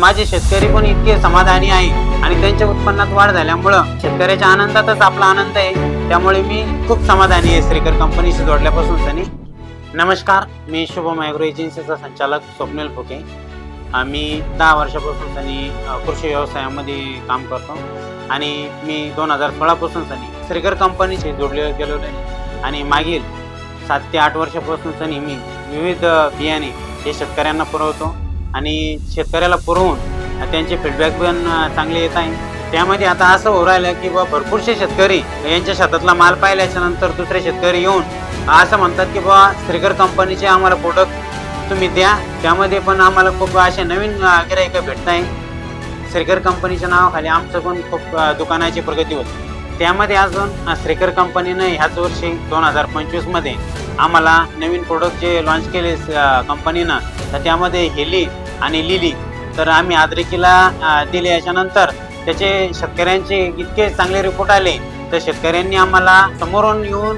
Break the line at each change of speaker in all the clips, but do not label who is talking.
माझे शेतकरी पण इतके समाधानी आहे आणि त्यांच्या उत्पन्नात वाढ झाल्यामुळं शेतकऱ्याच्या आनंदातच आपला आनंद आहे. त्यामुळे मी खूप समाधानी आहे श्रीकर कंपनीशी जोडल्यापासून सनी. नमस्कार मी शुभम ॲग्रो एजन्सीचा संचालक स्वप्नील फुके. मी दहा वर्षापासून सनी कृषी व्यवसायामध्ये काम करतो आणि मी दोन हजार सोळापासून सनी श्रीकर कंपनीशी जोडले गेलेलो आहे आणि मागील सात ते आठ वर्षापासून सनी मी विविध बियाणे हे शेतकऱ्यांना पुरवतो. आणि शेतकऱ्याला पुरवून त्यांचे फीडबॅक पण चांगले येत आहे. त्यामध्ये आता असं होऊ राहिलं की बा भरपूरसे शेतकरी यांच्या शेतातला माल पाहिल्याच्या नंतर दुसरे शेतकरी येऊन असं म्हणतात की बा श्रीकर कंपनीचे आम्हाला प्रोडक्ट तुम्ही द्या. त्यामध्ये पण आम्हाला खूप असे नवीन गिरायक भेटत आहे. श्रीकर कंपनीच्या नावाखाली आमचं पण खूप दुकानाची प्रगती होती. त्यामध्ये अजून श्रीकर कंपनीनं ह्याच वर्षी दोन हजार पंचवीसमध्ये आम्हाला नवीन प्रोडक्ट जे लॉन्च केले कंपनीनं तर त्यामध्ये हेली आणि लिली. तर आम्ही आद्रिकीला दिले. याच्यानंतर त्याचे शेतकऱ्यांचे इतके चांगले रिपोर्ट आले. तर शेतकऱ्यांनी आम्हाला समोरून येऊन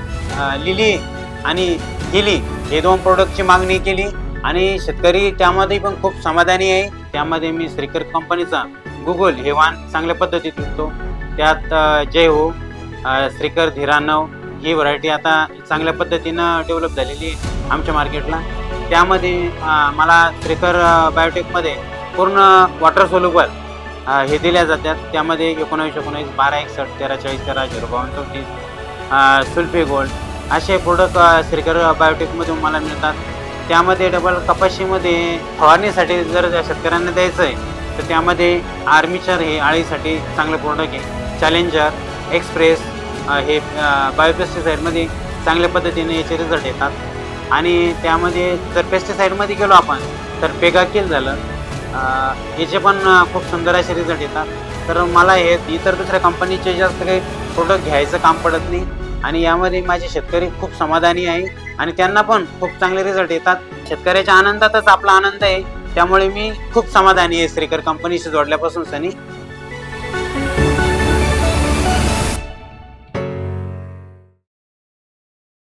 लिली आणि हिली हे दोन प्रोडक्टची मागणी केली. आणि शेतकरी त्यामध्ये पण खूप समाधानी आहे. त्यामध्ये मी श्रीकर कंपनीचा गुगल हे वाण चांगल्या पद्धतीत विकतो. त्यात जय हो श्रीकर धीरानव ही व्हरायटी आता चांगल्या पद्धतीनं डेव्हलप झालेली आहे आमच्या मार्केटला त्यामध्ये मला श्रीकर बायोटेकमध्ये पूर्ण वॉटर सोल्युबल हे दिल्या जातात. त्यामध्ये एकोणावीस एकोणावीस बारा एकसष्ट तेरा चाळीस तेरा झिरो बावन्न चौतीस सुल्फी गोल्ड असे प्रोडक्ट श्रीकर बायोटेकमधून मला मिळतात. त्यामध्ये डबल कपाशीमध्ये फवारणीसाठी जर त्या शेतकऱ्यांना द्यायचं आहे तर त्यामध्ये आर्मीचर हे आळीसाठी चांगलं प्रोडक्ट आहे. चॅलेंजर एक्सप्रेस हे बायोपेस्टिसाईडमध्ये चांगल्या पद्धतीने याचे रिझल्ट येतात. आणि त्यामध्ये जर पेस्टिसाईडमध्ये गेलो आपण तर पेगाकिल झालं. याचे पण खूप सुंदर असे रिझल्ट येतात. तर मला हे इतर दुसऱ्या कंपनीचे जास्त काही प्रोडक्ट घ्यायचं काम पडत नाही. आणि यामध्ये माझे शेतकरी खूप समाधानी आहे. आणि त्यांना पण खूप चांगले रिझल्ट येतात. शेतकऱ्याच्या आनंदातच आपला आनंद आहे. त्यामुळे मी खूप समाधानी आहे श्रीकर कंपनीशी जोडल्यापासून सनी.